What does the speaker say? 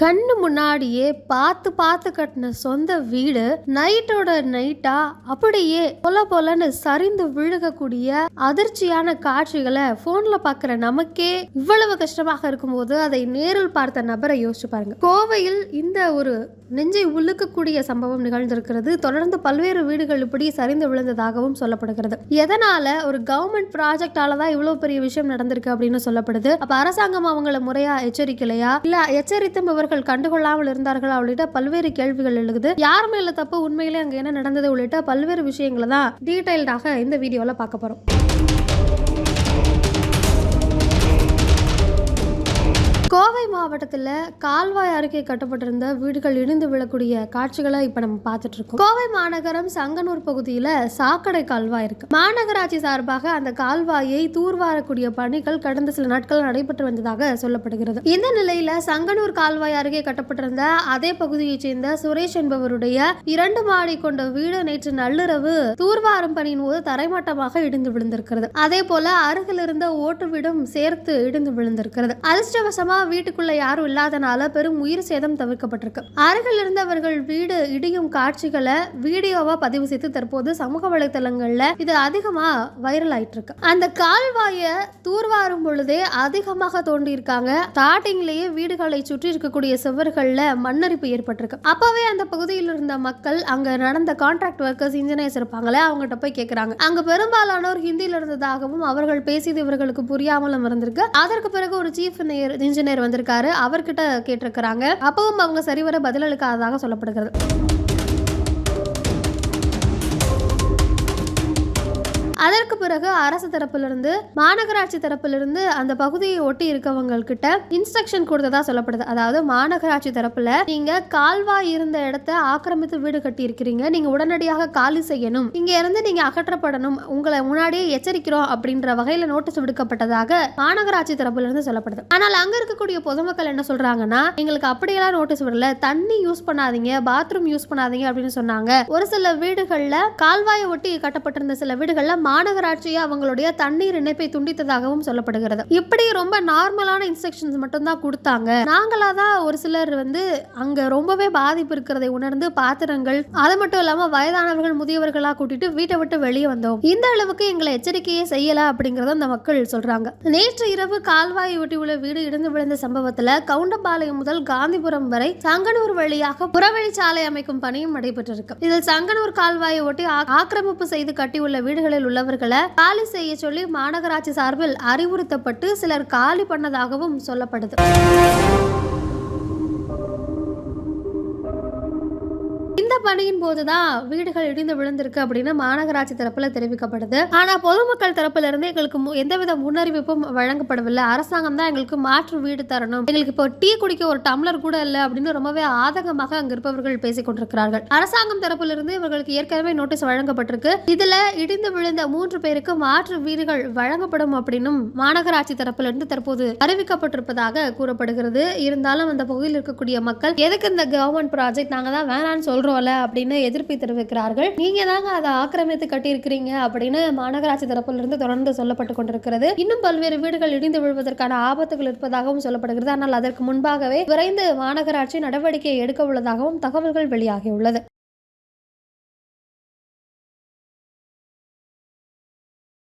கண்ணு முன்னாடியே பார்த்து பார்த்து கட்டின சொந்த வீடு நைட்டோட நைட்டா அப்படியே பொல பொலன்னு சரிந்து விழுகக்கூடிய அதிர்ச்சியான காட்சிகளை போன்ல பார்க்குற நமக்கே இவ்வளவு கஷ்டமாக இருக்கும்போது அதை நேரில் பார்த்த நபரை யோசிச்சு பாருங்க. கோவையில் இந்த ஒரு நெஞ்சை உழுக்கக்கூடிய சம்பவம் நிகழ்ந்திருக்கிறது. தொடர்ந்து பல்வேறு வீடுகள் இப்படி சரிந்து விழுந்ததாகவும் சொல்லப்படுகிறது. எதனால ஒரு கவர்மெண்ட் ப்ராஜெக்டால தான் இவ்வளவு பெரிய விஷயம் நடந்திருக்கு அப்படின்னு சொல்லப்படுது. அப்ப அரசாங்கம் அவங்கள முறையா எச்சரிக்கலையா? இல்ல எச்சரித்தும் இவர்கள் கண்டுகொள்ளாமல் இருந்தார்களா உள்ளிட்ட பல்வேறு கேள்விகள் எழுகுது. யார் மேல தப்பு? உண்மையிலே அங்க என்ன நடந்தது உள்ளிட்ட பல்வேறு விஷயங்களை தான் டீடைல்டாக இந்த வீடியோல பார்க்க போறோம். கோவை மாவட்டத்தில் கால்வாய் அருகே கட்டப்பட்டிருந்த வீடுகள் இடிந்து விழக்கூடிய காட்சிகளை இப்போ நம்ம பார்த்துட்டு இருக்கோம். கோவை மாநகரம் சங்கனூர் பகுதியில் சாக்கடை கால்வாய் இருக்கு. மாநகராட்சி சார்பாக அந்த கால்வாயை தூர்வாரக்கூடிய பணிகள் கடந்த சில நாட்கள் நடைபெற்று வந்ததாக சொல்லப்படுகிறது. இந்த நிலையில சங்கனூர் கால்வாய் அருகே கட்டப்பட்டிருந்த அதே பகுதியைச் சேர்ந்த சுரேஷ் என்பவருடைய இரண்டு மாடி கொண்ட வீடு நேற்று நள்ளிரவு தூர்வாரும் பணியின் போது தரைமட்டமாக இடிந்து விழுந்திருக்கிறது. அதே போல அருகில் இருந்த ஓட்டு வீடும் சேர்த்து இடிந்து விழுந்திருக்கிறது. அதிர்ஷ்டவசமா வீட்டுக்குள்ள யாரும் இல்லாதனால பெரும் உயிர் சேதம் தவிர்க்கப்பட்டிருக்கு. அருகில் இருந்தவர்கள் வீடு இடியும் காட்சிகளை வீடியோவா பதிவு செய்து தற்போது சமூக வலைதளங்கள்ல இது அதிகமா வைரல் ஆயிட்டு இருக்கு அந்த கால்வாய தூர்வாரும் பொழுதே அதிகமாக தோண்டி இருக்காங்க ஸ்டார்டிங்லயே வீடுகளை சுற்றி இருக்கக்கூடிய சுவர்கள்ல மண்ணரிப்பு ஏற்பட்டிருக்கு. அப்பவே அந்த பகுதியில் இருந்த மக்கள் அங்க நடந்த கான்ட்ராக்ட் ஒர்க்கர்ஸ் இன்ஜினியர்ஸ் இருப்பாங்களே அவங்ககிட்ட போய் கேக்குறாங்க. அங்க பெரும்பாலானோர் ஹிந்தியில் இருந்ததாகவும் அவர்கள் பேசியது இவர்களுக்கு புரியாமலும் இருந்திருக்கு. அதற்கு பிறகு ஒரு சீஃப் இன்ஜினியர் வந்திருக்காரு. அவர்கிட்ட கேட்டிருக்கிறாங்க. அப்பவும் அவங்க சரிவர பதிலளிக்காததாக சொல்லப்படுகிறது. அதற்கு பிறகு அரசு தரப்பிலிருந்து மாநகராட்சி தரப்பிலிருந்து அந்த பகுதியை ஒட்டி இருக்கவங்கக்கிட்ட இன்ஸ்ட்ரக்ஷன் கொடுத்ததா சொல்லப்படுது. அதாவது மாநகராட்சி தரப்புல நீங்க கால்வாய் இருந்த இடத்த ஆக்கிரமித்து வீடு கட்டி இருக்கிறீங்க நீங்க உடனடியாக காலி செய்யணும். இங்க இருந்து நீங்க அகற்றப்படணும். உங்களை முன்னாடியே எச்சரிக்கிறோம் அப்படின்ற வகையில நோட்டீஸ் விடுக்கப்பட்டதாக மாநகராட்சி தரப்புல இருந்து சொல்லப்படுது. ஆனால் அங்க இருக்கக்கூடிய பொதுமக்கள் என்ன சொல்றாங்கன்னா எங்களுக்கு அப்படியெல்லாம் நோட்டீஸ் விடல. தண்ணி யூஸ் பண்ணாதீங்க பாத்ரூம் யூஸ் பண்ணாதீங்க அப்படின்னு சொன்னாங்க. ஒரு சில வீடுகள்ல கால்வாயை ஒட்டி கட்டப்பட்டிருந்த சில வீடுகள்ல மாநகராட்சியே அவங்களுடைய தண்ணீர் இணைப்பை துண்டித்ததாகவும் சொல்லப்படுகிறது. இப்படி ரொம்ப நார்மலான இன்ஸ்ட்ரக்ஷன்ஸ் மட்டும் தான் கொடுத்தாங்க. நாங்களா தான் ஒரு சிலர் வந்து அங்க ரொம்பவே பாதிப்பு இருக்கிறதை உணர்ந்து பாத்திரங்கள் அது மட்டும் இல்லாம வயதானவர்கள் முதியவர்களா கூட்டிட்டு வீட்டை விட்டு வெளியே வந்தோம். இந்த அளவுக்கு எங்களை எச்சரிக்கையே செய்யல அப்படிங்கறத அந்த மக்கள் சொல்றாங்க. நேற்று இரவு கால்வாயை ஒட்டி உள்ள வீடு இடிந்து விழுந்த சம்பவத்துல கவுண்டபாளையம் முதல் காந்திபுரம் வரை சங்கனூர் வழியாக புறவழிச்சாலை அமைக்கும் பணியும் நடைபெற்றிருக்கு. இதில் சங்கனூர் கால்வாயை ஒட்டி ஆ- ஆக்கிரமிப்பு செய்து கட்டியுள்ள வீடுகளில் உள்ள உள்ளவர்களை காலி செய்ய சொல்லி மாநகராட்சி சார்பில் அறிவுறுத்தப்பட்டு சிலர் காலி பண்ணதாகவும் சொல்லப்படுது. பணியின் போதுதான் வீடுகள் இடிந்து விழுந்திருக்கு அப்படின்னு மாநகராட்சி தரப்புல தெரிவிக்கப்படுது. ஆனா பொதுமக்கள் தரப்புல இருந்து எங்களுக்கு மு- எந்தவித முன்னறிவிப்பும் வழங்கப்படவில்லை. அரசாங்கம் தான் எங்களுக்கு மாற்று வீடு தரணும். எங்களுக்கு இப்போ டீ குடிக்க ஒரு டம்ளர் கூட இல்லை அப்படின்னு ரொம்பவே ஆதகமாக அங்க இருப்பவர்கள் பேசிக் கொண்டிருக்கிறார்கள். அரசாங்கம் தரப்புல இருந்து இவர்களுக்கு ஏற்கனவே நோட்டீஸ் வழங்கப்பட்டிருக்கு. இதுல இடிந்து விழுந்த மூன்று பேருக்கு மாற்று வீடுகள் வழங்கப்படும் அப்படின்னும் மாநகராட்சி தரப்புல இருந்து தற்போது அறிவிக்கப்பட்டிருப்பதாக கூறப்படுகிறது. இருந்தாலும் அந்த பகுதியில் இருக்கக்கூடிய மக்கள் எதுக்கு இந்த கவர்மெண்ட் ப்ராஜெக்ட் நாங்க தான் வேணாம்னு சொல்றோம்ல. அப்படின்னு எதிர்ப்பை தெரிவிக்கிறார்கள். நீங்க தாங்க அதை ஆக்கிரமித்து கட்டியிருக்கிறீங்க அப்படின்னு மாநகராட்சி தரப்புல இருந்து தொடர்ந்து சொல்லப்பட்டு கொண்டிருக்கிறது. இன்னும் பல்வேறு வீடுகள் இடிந்து விழுவதற்கான ஆபத்துகள் இருப்பதாகவும் சொல்லப்படுகிறது. ஆனால் அதற்கு முன்பாகவே விரைந்து மாநகராட்சி நடவடிக்கை எடுக்க உள்ளதாகவும் தகவல்கள் வெளியாகியுள்ளது.